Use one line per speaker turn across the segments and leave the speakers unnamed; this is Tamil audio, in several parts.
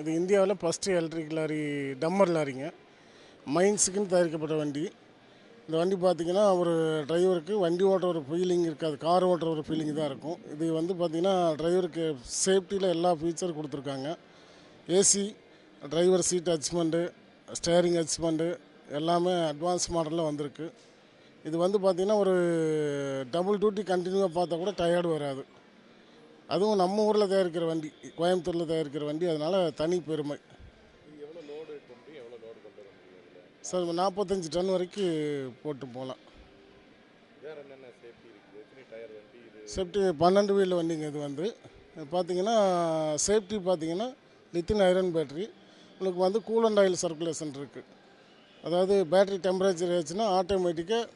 இது இந்தியாவில் ஃபஸ்ட்டு எலக்ட்ரிக் லாரி டம்மர் லாரிங்க. மைன்ஸுக்குன்னு தயாரிக்கப்பட்ட வண்டி. இந்த வண்டி பார்த்தீங்கன்னா ஒரு டிரைவருக்கு வண்டி ஓட்டுற ஒரு ஃபீலிங் இருக்காது. கார் ஓட்டுற ஒரு ஃபீலிங் தான் இருக்கும். இது வந்து பார்த்திங்கன்னா டிரைவருக்கு சேஃப்டியில் எல்லா ஃபீச்சர் கொடுத்துருக்காங்க. AC driver seat adjustment steering adjustment எல்லாமே அட்வான்ஸ் மாடலில் வந்திருக்கு. இது வந்து பார்த்திங்கன்னா ஒரு டபுள் டியூட்டி கண்டினியூவாக பார்த்தா கூட டயர்டு வராது. அதுவும் நம்ம ஊரில் தயாரிக்கிற வண்டி கோயம்புத்தூரில் தயாரிக்கிற வண்டி அதனால் தனி பெருமை. சார் நாற்பத்தஞ்சு டன் வரைக்கும் போட்டு போகலாம்.
சேஃப்டி
பன்னெண்டு வீல் வண்டிங்க இது வந்து. பார்த்தீங்கன்னா சேஃப்டி பார்த்தீங்கன்னா லித்தின் ஐரன் பேட்டரி உங்களுக்கு வந்து கூலண்ட் ஆயில் சர்க்குலேஷன் இருக்குது அதாவது பேட்டரி டெம்பரேச்சர் ஆச்சுன்னா ஆட்டோமேட்டிக்காக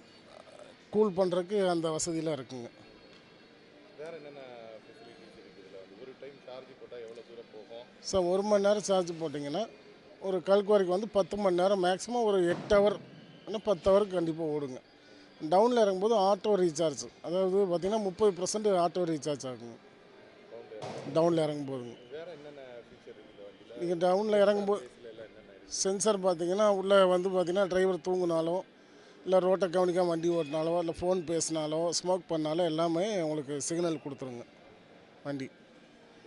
கூல் பண்ணுறதுக்கு அந்த வசதியெலாம் இருக்குங்க.
வேற என்னென்ன ஃபெசிலிட்டிஸ் இருக்குது இதில் வந்து ஒரு டைம் சார்ஜ் போட்டால் எவ்வளோ தூரம் போகும்?
ஸோ ஒரு மணி நேரம் சார்ஜ் போட்டிங்கன்னா ஒரு கல்குவாரிக்கு வந்து பத்து மணி நேரம் மேக்ஸிமம் ஒரு எட்டு ஹவர் இல்லை பத்து ஹவருக்கு கண்டிப்பாக ஓடுங்க. டவுனில் இறங்கும்போது ஆட்டோ ரீசார்ஜ் அதாவது பார்த்திங்கன்னா முப்பது பர்சன்ட் ஆட்டோ ரீசார்ஜ் ஆகுங்க. டவுனில் இறங்கும்போதுங்க. நீங்கள் டவுனில் இறங்கும்போது சென்சார் பார்த்தீங்கன்னா உள்ளே வந்து பார்த்தீங்கன்னா டிரைவர் தூங்குனாலோ இல்லை ரோட்டை கவனிக்காம வண்டி ஓட்டினாலோ இல்லை ஃபோன் பேசினாலோ ஸ்மோக் பண்ணாலோ எல்லாமே உங்களுக்கு சிக்னல் கொடுத்துருங்க. வண்டி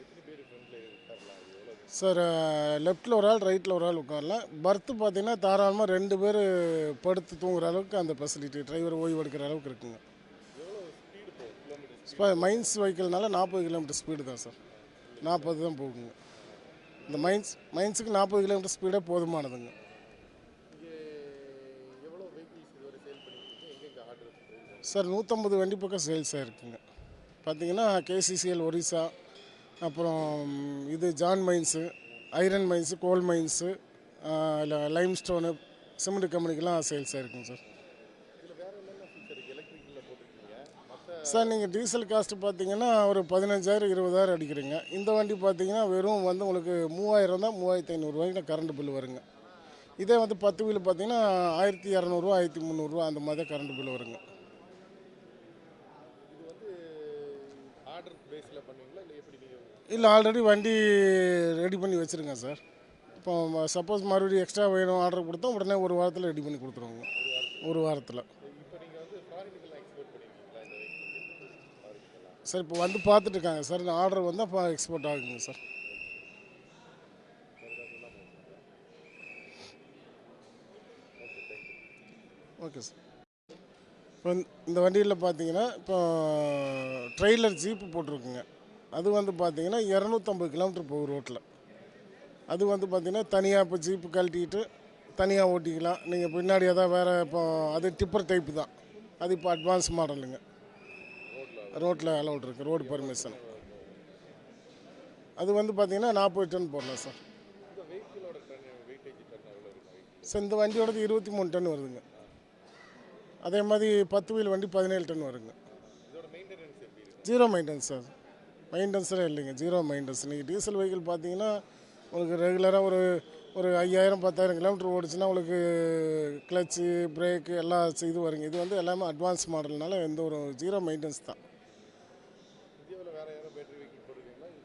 எத்தனை பேர் ஃப்ரெண்டில் உட்காரலாம் இது எவ்வளோ
சார் லெஃப்ட்டில் ஒரு ஆள் ரைட்டில் ஒரு ஆள் உட்காரலாம் பர்த்து பார்த்தீங்கன்னா தாராளமாக ரெண்டு பேர் படுத்து தூங்குற அளவுக்கு அந்த ஃபெசிலிட்டி டிரைவர் ஓய்வு எடுக்கிற அளவுக்கு இருக்குங்க. மைன்ஸ் வெஹிக்கிள்னால நாற்பது கிலோமீட்டர் ஸ்பீடு தான் சார். நாற்பது தான் போகுங்க. இந்த மைன்ஸ் மைன்ஸுக்கு நாற்பது கிலோமீட்டர் ஸ்பீடே போதுமானதுங்க. சார் நூற்றம்பது வண்டி பக்கம் சேல்ஸ் ஆகிருக்குங்க பார்த்தீங்கன்னா கேசிசிஎல் ஒரிசா அப்புறம் இது John mines iron mines coal mines limestone cement கம்பெனிக்கெலாம் சேல்ஸாக இருக்குங்க சார். சார் நீங்கள் டீசல் காஸ்ட் பார்த்தீங்கன்னா ஒரு பதினஞ்சாயிரம் இருபதாயிரம் அடிக்கிறீங்க. இந்த வண்டி பார்த்தீங்கன்னா வெறும் வந்து உங்களுக்கு மூவாயிரம் தான் மூவாயிரத்தி ஐநூறுரூவாய்க்கு கரண்ட் பில் வருங்க. இதே வந்து பத்து வீல் பார்த்தீங்கன்னா ஆயிரத்தி இரநூறுவா ஆயிரத்தி முந்நூறுரூவா அந்த மாதிரி தான் கரண்ட் பில் வருங்க
இது வந்து ஆர்டர் பேஸில் பண்ணுவீங்களா? இல்லை எப்படி நீங்கள்
இல்லை ஆல்ரெடி வண்டி ரெடி பண்ணி வச்சுருங்க சார். இப்போ சப்போஸ் மறுபடியும் எக்ஸ்ட்ரா வேணும் ஆர்டர் கொடுத்தா உடனே ஒரு வாரத்தில் ரெடி பண்ணி கொடுத்துருவோங்க ஒரு வாரத்தில். சார் இப்போ வந்து பார்த்துட்டு இருக்காங்க சார். இந்த ஆர்டர் வந்தால் இப்போ எக்ஸ்போர்ட் ஆகுங்க சார். Okay sir. இப்போ இந்த- வண்டியில் பார்த்தீங்கன்னா இப்போ ட்ரெய்லர் ஜீப்பு போட்டிருக்குங்க. அது வந்து பார்த்தீங்கன்னா இரநூத்தம்பது கிலோமீட்டர் போகும் ரோட்டில். அது வந்து பார்த்தீங்கன்னா தனியாக இப்போ ஜீப்பு கழட்டிட்டு தனியாக ஓட்டிக்கலாம். நீங்கள் பின்னாடி ஏதாவது வேறு இப்போ அது டிப்பர் டைப்பு தான். அது இப்போ அட்வான்ஸ் மாடலுங்க ரோட்டில் அலௌட் இருக்குது ரோடு பர்மிஷன் அது வந்து பார்த்தீங்கன்னா நாற்பது டன் போடலாம் சார். சார் இந்த வண்டியோடது இருபத்தி மூணு டன் வருதுங்க. அதே மாதிரி பத்து வீல் வண்டி பதினேழு டன் வருங்க. ஜீரோ மெயின்டெனன்ஸ் சார் மெயின்டெனன்ஸே இல்லைங்க. ஜீரோ மெயின்டெனன்ஸ் நீங்கள் டீசல் வெஹிக்கிள் பார்த்தீங்கன்னா உங்களுக்கு ரெகுலராக ஒரு ஒரு ஐயாயிரம் பத்தாயிரம் கிலோமீட்டர் ஓடிச்சுன்னா உங்களுக்கு கிளச்சு பிரேக்கு எல்லா இது வருங்க. இது வந்து எல்லாமே அட்வான்ஸ் மாடல்னால எந்த ஒரு ஜீரோ மெயின்டெனன்ஸ் தான்.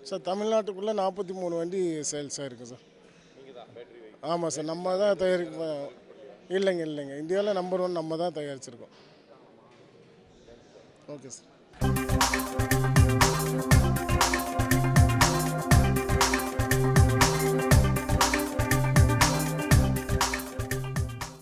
சார் தமிழ்நாட்டுக்குள்ளே நாற்பத்தி மூணு வண்டி சேல்ஸ் ஆயிருக்கு சார் ஆமாம் சார் நம்ம தான் தயாரிக்க இல்லைங்க இல்லைங்க. இந்தியாவில் நம்பர் ஒன் நம்ம தான் தயாரிச்சிருக்கோம். Okay sir